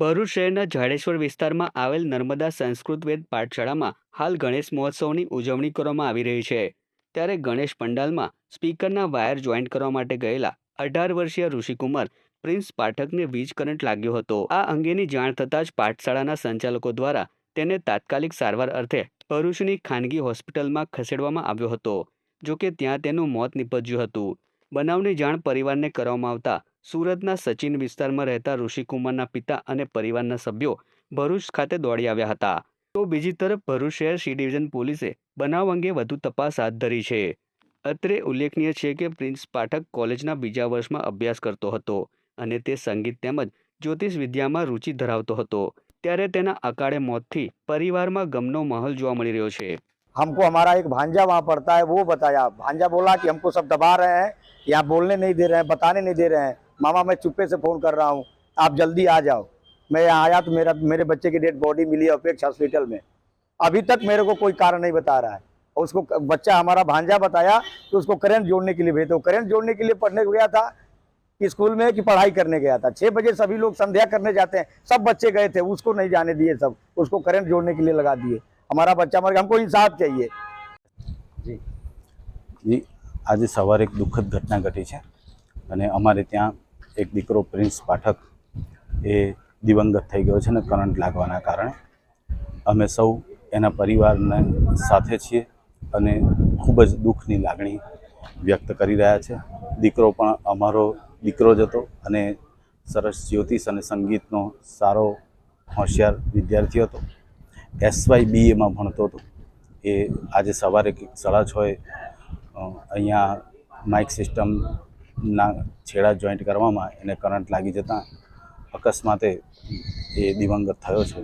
ભરૂચ શહેરના જાડેશ્વર વિસ્તારમાં આવેલ નર્મદા સંસ્કૃત વેદ પાઠશાળામાં હાલ ગણેશ મહોત્સવની ઉજવણી કરવામાં આવી રહી છે. ત્યારે ગણેશ પંડાલમાં સ્પીકરના વાયર જોઈન્ટ કરવા માટે ગયેલા અઢાર વર્ષીય ઋષિકુમાર પ્રિન્સ પાઠકને વીજ કરંટ લાગ્યો હતો. આ અંગેની જાણ થતાં જ પાઠશાળાના સંચાલકો દ્વારા તેને તાત્કાલિક સારવાર અર્થે ભરૂચની ખાનગી હોસ્પિટલમાં ખસેડવામાં આવ્યો હતો, જોકે ત્યાં તેનું મોત નિપજ્યું હતું. બનાવની જાણ પરિવારને કરવામાં આવતા સુરતના સચિન વિસ્તારમાં રહેતા ઋષિકુમારના પિતા અને પરિવારના સભ્યો ભરૂચ ખાતે દોડી આવ્યા હતા તો બીજી તરફ ભરૂચ શહેર સી ડિવિઝન પોલીસે બનાવ અંગે વધુ તપાસ હાથ ધરી છે અત્રે ઉલ્લેખનીય છે કે પ્રિન્સ પાઠક કોલેજના બીજા વર્ષમાં અભ્યાસ કરતો હતો અને તે સંગીત તેમજ જ્યોતિષ વિદ્યામાં રુચિ ધરાવતો હતો ત્યારે તેના અકાળે મોતથી પરિવારમાં ગમનો માહોલ જોવા મળી રહ્યો છે हमको हमारा एक भांजा वहाँ पड़ता है वो बताया भांजा बोला कि हमको सब दबा रहे हैं यहाँ बोलने नहीं दे रहे हैं बताने नहीं दे रहे हैं मामा मैं चुप्पे से फ़ोन कर रहा हूँ आप जल्दी आ जाओ मैं यहाँ आया तो मेरा मेरे बच्चे की डेड बॉडी मिली है अपेक्ष हॉस्पिटल में अभी तक मेरे को कोई कारण नहीं बता रहा है और उसको बच्चा हमारा भांजा बताया कि उसको करंट जोड़ने के लिए भेजे तो करंट जोड़ने के लिए पढ़ने गया था स्कूल में कि पढ़ाई करने गया था छः बजे सभी लोग संध्या करने जाते हैं सब बच्चे गए थे उसको नहीं जाने दिए सब उसको करंट जोड़ने के लिए लगा दिए हमारा बच्चा मर गया हमको इंसाफ चाहिए જી આજે સવારે એક દુઃખદ ઘટના ઘટી છે અને અમારે ત્યાં એક દીકરો પ્રિન્સ પાઠક એ દિવંગત થઈ ગયો છે ને કરંટ લાગવાના કારણે. અમે સૌ એના પરિવારને સાથે છીએ અને ખૂબ જ દુઃખની લાગણી વ્યક્ત કરી રહ્યા છે. દીકરો પણ અમારો દીકરો જ હતો અને સરસ જ્યોતિષ અને સંગીતનો સારો હોશિયાર વિદ્યાર્થી હતો. એસવાય બીએમાં ભણતો હતો. એ આજે સવારે સાડા છએ અહીંયા માઇક સિસ્ટમના છેડા જોઈન્ટ કરવામાં એને કરંટ લાગી જતાં અકસ્માતે એ દિવંગત થયો છે.